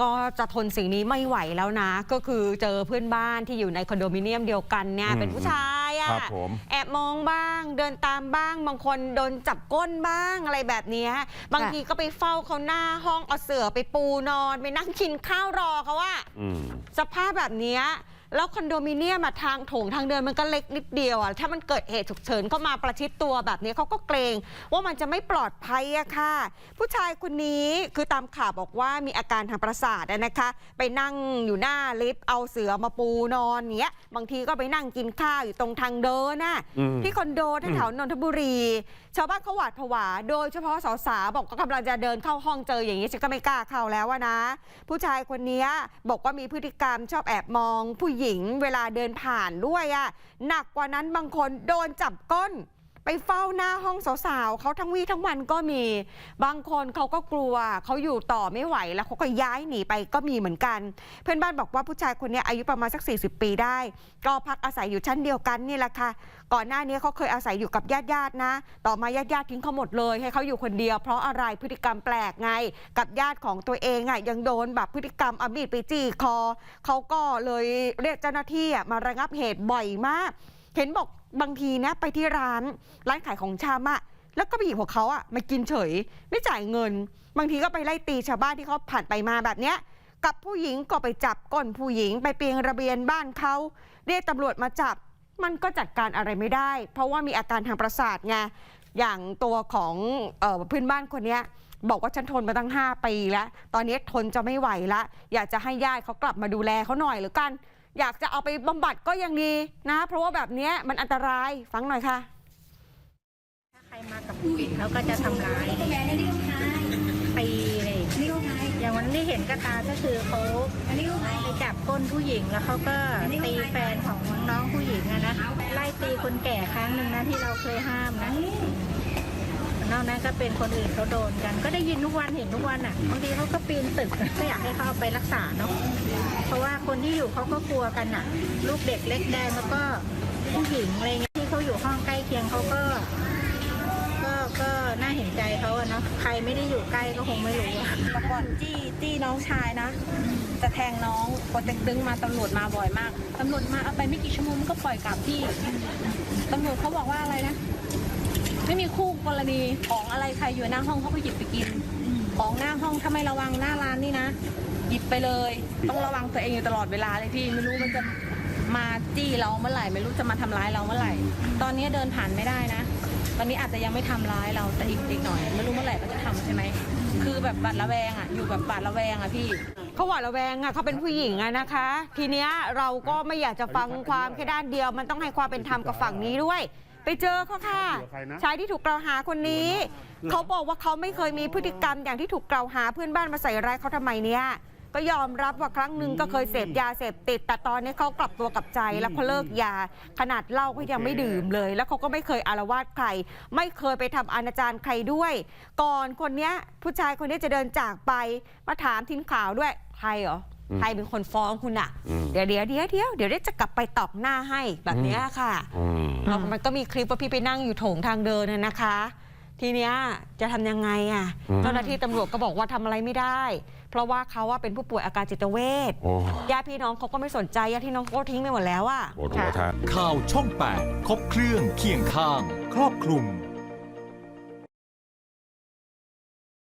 ก็จะทนสิ่งนี้ไม่ไหวแล้วนะ ก็คือเจอเพื่อนบ้านที่อยู่ในคอนโดมิเนียมเดียวกันเนี่ยอืมเป็นผู้ชายอะครับผมแอบมองบ้าง เดินตามบ้าง บางคนโดนจับก้นบ้างอะไรแบบเนี้ยบางทีก็ไปเฝ้าเขาหน้าห้องเอาเสือไปปูนอน ไปนั่งกินข้าวรอเขาว่าอืม สภาพแบบเนี้ย แล้วคอนโดมิเนียมอะทางโถงทางเดินมันก็เล็กนิดเดียวอะถ้ามันเกิดเหตุฉุกเฉินเข้ามาประชิดตัวแบบนี้เขาก็เกรง ว่ามันจะไม่ปลอดภัยอะค่ะ ผู้ชายคนนี้คือตามข่าวบอกว่ามีอาการทางประสาทอะนะคะ ไปนั่งอยู่หน้าลิฟต์เอาเสือมาปูนอนเนี้ย บางทีก็ไปนั่งกินข้าวอยู่ตรงทางเดินน่ะอืม ที่คอนโดแถวๆนนทบุรี ชาวบ้านเขาหวาดผวา โดยเฉพาะสาวๆบอกก็กำลังจะเดินเข้าห้องเจออย่างนี้ฉันก็ไม่กล้าเข้าแล้วอะนะ ผู้ชายคนนี้บอกว่ามีพฤติกรรมชอบแอบมองผู้หญิงหญิงเวลาเดินผ่านด้วยอะหนักกว่านั้นบางคนโดนจับก้น เฝ้าหน้าห้องสาวๆเขาทั้งวี่ทั้งวันก็มี บางคนเขาก็กลัวเขาอยู่ต่อไม่ไหวแล้วเขาก็ย้ายหนีไปก็มีเหมือนกัน เพื่อนบ้านบอกว่าผู้ชายคนนี้อายุประมาณสัก 40 ปีได้ ก็พักอาศัยอยู่ชั้นเดียวกันนี่แหละค่ะ ก่อนหน้านี้เขาเคยอาศัยอยู่กับญาติญาติๆนะ ต่อมาญาติญาติๆทิ้งเขาหมดเลย ให้เขาอยู่คนเดียว เพราะอะไรพฤติกรรมแปลกไง กับญาติของตัวเองอะยังโดนแบบพฤติกรรมเอามีดไปจี้คอเขาก็เลยเรียกเจ้าหน้าที่มาระงับเหตุบ่อยมาก เห็นบอก บางทีนะไปที่ร้านร้านขายของชำอะแล้วก็ไปหยิบของเขาอะมากินเฉย ไม่จ่ายเงิน บางทีก็ไปไล่ตีชาวบ้านที่เขาผ่านไปมาแบบเนี้ยกับผู้หญิงก็ไปจับก้นผู้หญิง ไปเปียงระเบียนบ้านเขาเรียกตำรวจมาจับ มันก็จัดการอะไรไม่ได้ เพราะว่ามีอาการทางประสาทไงอย่างตัวของเออพื่อนบ้านคนเนี้ยบอกว่าฉันทนมาตั้ง 5 ปีแล้ว ตอนนี้ทนจะไม่ไหวละ อยากจะให้ญาติเขากลับมาดูแลเขาหน่อยหรือกัน อยากจะเอาไปบำบัดก็ยังดีนะ เพราะว่าแบบนี้มันอันตรายฟังหน่อยค่ะ ถ้าใครมากับผู้หญิงเขาก็จะทำร้ายตีเลยอย่างวันที่เห็นกระตาก็คือเขาไปจับก้นผู้หญิงแล้วเขาก็ตีแฟนของน้องผู้หญิงอะนะไล่ตีคนแก่ครั้งหนึ่งนะที่เราเคยห้ามนะ นอกนั้นก็เป็นคนอื่นเขาโดนกัน ก็ได้ยินทุกวันเห็นทุกวันอะบางทีเขาก็ปีนตึกก็อยากให้เขาเอาไปรักษาเนาะเพราะว่าคนที่อยู่เขาก็กลัวกันอะ ลูกเด็กเล็กแดงแล้วก็ผู้หญิงอะไรเงี้ยที่เขาอยู่ห้องใกล้เคียงเขาก็ก็ก็น่าเห็นใจเขาอะเนาะใครไม่ได้อยู่ใกล้ก็คงไม่รู้อะเมื่อก่อนจี้จี้น้องชายนะ จะแทงน้องกดเต็กตึงมาตำรวจมาบ่อยมากตำรวจมาเอาไปไม่กี่ชั่วโมงมันก็ปล่อยกลับพี่ตำรวจเขาบอกว่าอะไรนะ ไม่มีคู่กรณีของอะไรใครอยู่หน้าห้องเขาก็หยิบไปกิน ของหน้าห้องถ้าไม่ระวังหน้าร้านนี่นะ หยิบไปเลย ต้องระวังตัวเองอยู่ตลอดเวลาเลยพี่ไม่รู้มันจะมาจี้เราเมื่อไหร่ ไม่รู้จะมาทำร้ายเราเมื่อไหร่ ตอนนี้เดินผ่านไม่ได้นะตอนนี้อาจจะยังไม่ทำร้ายเราแต่อีกอีกหน่อย ไม่รู้เมื่อไหร่เขาจะทำใช่ไหมคือแบบบาดระแวงอะอยู่แบบบาดระแวงอะพี่เขาหวาดระแวงอะเขาเป็นผู้หญิงอะนะคะ ทีเนี้ยเราก็ไม่อยากจะฟังความแค่ด้านเดียว มันต้องให้ความเป็นธรรมกับฝั่งนี้ด้วย ไปเจอเขาค่ะชายที่ถูกกล่าวหาคนนี้ เขาบอกว่าเขาไม่เคยมีพฤติกรรมอย่างที่ถูกกล่าวหาเพื่อนบ้านมาใส่ร้ายเขาทำไมเนี่ย ก็ยอมรับว่าครั้งหนึ่งก็เคยเสพยาเสพติด แต่ตอนนี้เขากลับตัวกลับใจแล้วเขาเลิกยา ขนาดเหล้าก็ยังไม่ดื่มเลย แล้วเขาก็ไม่เคยอารวาสใคร ไม่เคยไปทำอนาจารใครด้วย ก่อนคนเนี้ยผู้ชายคนนี้จะเดินจากไปมาถามทีมข่าวด้วยใครเหรออืม ใครเป็นคนฟ้องคุณอะอืมเดี๋ยวเดี๋ยวเดี๋ยวเดี๋ยวเดี๋ยวได้จะกลับไปตอกหน้าให้แบบเนี้ยค่ะอืมแล้วมันก็มีคลิปว่าพี่ไปนั่งอยู่โถงทางเดินน่ะนะคะ ทีเนี้ยจะทำยังไงอะอืมเจ้าหน้าที่ตำรวจก็บอกว่าทำอะไรไม่ได้ เพราะว่าเขาว่าเป็นผู้ป่วยอาการจิตเวชโอ้ญาติพี่น้องเขาก็ไม่สนใจญาติพี่น้องเขาก็ทิ้งไปหมดแล้วอะปวดหัวแทนข่าวช่อง8ครบเครื่องเคียงข้าง ครอบคลุม